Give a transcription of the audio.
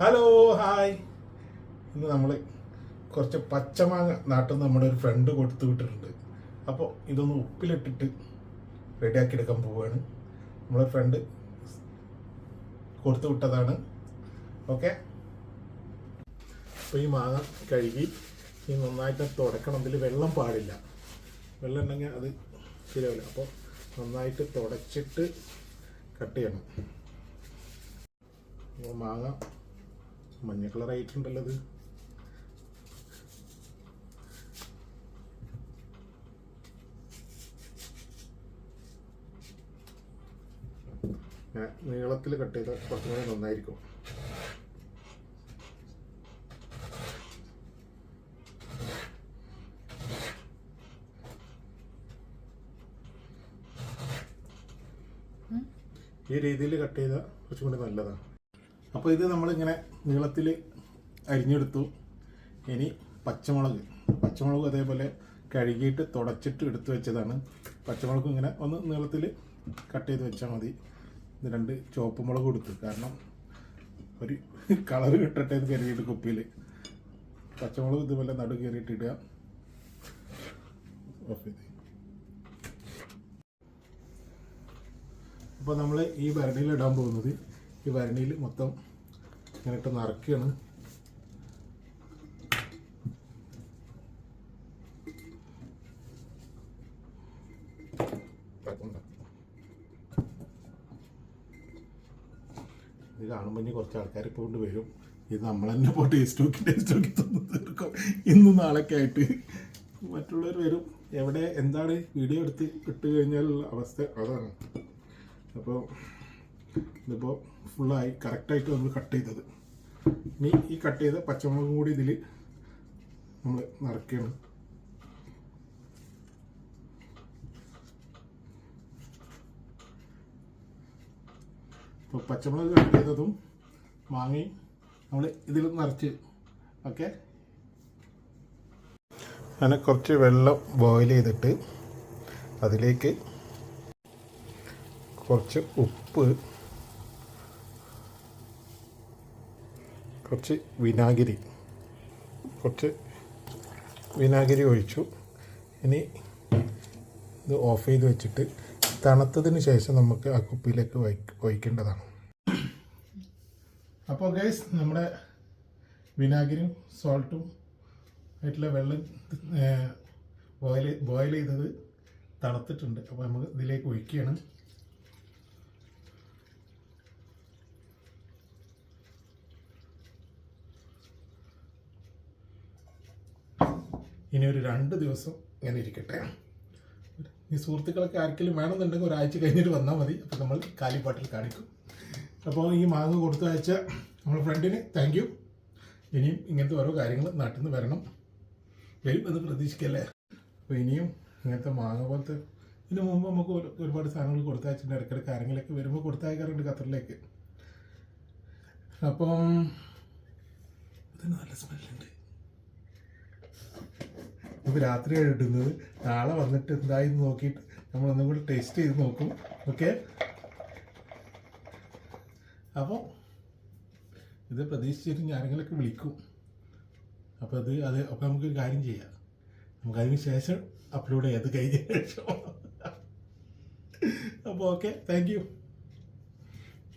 Hello hi ഇന്ന് നമ്മൾ കുറച്ച് പച്ചമാങ്ങ നാട്ടിൽ നിന്ന് നമ്മുടെ ഒരു ഫ്രണ്ട് കൊടുത്തു വിട്ടിട്ടുണ്ട്. അപ്പോൾ ഇതൊന്ന് ഉപ്പിലിട്ടിട്ട് റെഡിയാക്കി എടുക്കാൻ പോവുകയാണ് നമ്മുടെ ഫ്രണ്ട് കൊടുത്തു വിട്ടതാണ്. ഓക്കെ അപ്പോൾ ഈ മാങ്ങ കഴുകി ഈ നന്നായിട്ട് തുടക്കണം. ഇതിൽ വെള്ളം പാടില്ല. വെള്ളം ഉണ്ടെങ്കിൽ അത് ശരിയാവില്ല. അപ്പോൾ നന്നായിട്ട് തുടച്ചിട്ട് കട്ട് ചെയ്യണം. മാങ്ങ മഞ്ഞ കളർ ആയിട്ടുണ്ടല്ലോ അത്. നീളത്തിൽ കട്ട് ചെയ്താൽ കുറച്ചും കൂടി നന്നായിരിക്കും. ഈ രീതിയിൽ കട്ട് ചെയ്താൽ കുറച്ചും കൂടി നല്ലതാണ്. അപ്പോൾ ഇത് നമ്മളിങ്ങനെ നീളത്തിൽ അരിഞ്ഞെടുത്തു. ഇനി പച്ചമുളക്. പച്ചമുളക് അതേപോലെ കഴുകിയിട്ട് തുടച്ചിട്ട് എടുത്തു വെച്ചതാണ്. പച്ചമുളകും ഇങ്ങനെ ഒന്ന് നീളത്തിൽ കട്ട് ചെയ്ത് വെച്ചാൽ മതി. രണ്ട് ചുവപ്പ് മുളക് കൊടുത്തു. കാരണം ഒരു കളർ കിട്ടട്ടെ എന്ന് കരുതിയിട്ട് കുപ്പിയിൽ പച്ചമുളക് ഇതുപോലെ നടു കയറിയിട്ട് ഇടുക. ഓക്കെ അപ്പോൾ നമ്മൾ ഈ ഭരണിയിൽ ഇടാൻ പോകുന്നത് ഈ വരണിയിൽ മൊത്തം ഇങ്ങനെ ഇട്ട് നിറയ്ക്കുകയാണ് ഇത് കാണുമ്പോൾ ഇനി കുറച്ച് ആൾക്കാർ ഇപ്പോൾ കൊണ്ട് വരും. ഇത് നമ്മൾ തന്നെ ഇപ്പോൾ ടേസ്റ്റ് നോക്കി ടേസ്റ്റ് നോക്കി തന്നു തീർക്കും. ഇന്നും നാളൊക്കെ ആയിട്ട് മറ്റുള്ളവർ വരും. എവിടെ എന്താണ് വീഡിയോ എടുത്ത് ഇട്ട് കഴിഞ്ഞാലുള്ള അവസ്ഥ അതാണ്. അപ്പോൾ ഇതിപ്പോൾ ഫുള്ളായി കറക്റ്റായിട്ട് നമ്മൾ കട്ട് ചെയ്തത്. ഇനി ഈ കട്ട് ചെയ്ത പച്ചമുളകും കൂടി ഇതിൽ നമ്മൾ നിറയ്ക്കണം. ഇപ്പോൾ പച്ചമുളക് കട്ട് ചെയ്തതും മാങ്ങയും നമ്മൾ ഇതിൽ നിറച്ച് ഓക്കെ? അങ്ങനെ കുറച്ച് വെള്ളം ബോയിൽ ചെയ്തിട്ട് അതിലേക്ക് കുറച്ച് ഉപ്പ് കുറച്ച് വിനാഗിരി. കുറച്ച് വിനാഗിരി ഒഴിച്ചു. ഇനി ഇത് ഓഫ് ചെയ്ത് വെച്ചിട്ട് തണുത്തതിന് ശേഷം നമുക്ക് ആ കുപ്പിയിലേക്ക് ഒഴി- ഒഴിക്കേണ്ടതാണ്. അപ്പോൾ ഗൈസ് നമ്മുടെ വിനാഗിരിയും സോൾട്ടും ആയിട്ടുള്ള വെള്ളം ബോയിൽ ബോയിൽ ചെയ്തത് തണുത്തിട്ടുണ്ട്. അപ്പോൾ നമുക്ക് ഇതിലേക്ക് ഒഴിക്കുകയാണ്. ഇനി ഒരു രണ്ട് ദിവസം ഇങ്ങനെ ഇരിക്കട്ടെ. ഈ സുഹൃത്തുക്കളൊക്കെ ആർക്കെങ്കിലും വേണമെന്നുണ്ടെങ്കിൽ ഒരാഴ്ച കഴിഞ്ഞിട്ട് വന്നാൽ മതി. അപ്പോൾ നമ്മൾ കാലിപ്പാട്ടിൽ കാണിക്കും. അപ്പോൾ ഈ മാങ്ങ കൊടുത്ത അയച്ച നമ്മുടെ ഫ്രണ്ടിന് താങ്ക് യു ഇനിയും ഇങ്ങനത്തെ ഓരോ കാര്യങ്ങൾ നാട്ടിൽ നിന്ന് വരണം. വരും എന്ന് പ്രതീക്ഷിക്കല്ലേ? അപ്പോൾ ഇനിയും ഇങ്ങനത്തെ മാങ്ങ പോലത്തെ ഇതിനു മുമ്പ് നമുക്ക് ഒരുപാട് സാധനങ്ങൾ കൊടുത്തയച്ചിട്ടുണ്ട് ഇടയ്ക്കിടയ്ക്ക് ആരെങ്കിലൊക്കെ വരുമ്പോൾ കൊടുത്തയക്കാറുണ്ട് ഖത്തറിലേക്ക്. അപ്പം ഇത് നല്ല സ്മെല്ലുണ്ട് നമുക്ക് രാത്രിയാണ് ഇടുന്നത് നാളെ വന്നിട്ട് എന്തായി നോക്കിയിട്ട് നമ്മൾ ഒന്നും കൂടി ടേസ്റ്റ് ചെയ്ത് നോക്കും. ഓക്കെ അപ്പോൾ ഇത് പ്രതീക്ഷിച്ചിട്ട് ഞാനെങ്കിലൊക്കെ വിളിക്കും. അപ്പോൾ അത് അത് അപ്പോൾ നമുക്കൊരു കാര്യം ചെയ്യാം. നമുക്ക് അതിന് ശേഷം അപ്ലോഡ് ചെയ്യാം. അത് കഴിഞ്ഞ ശേഷം. അപ്പോൾ ഓക്കെ താങ്ക്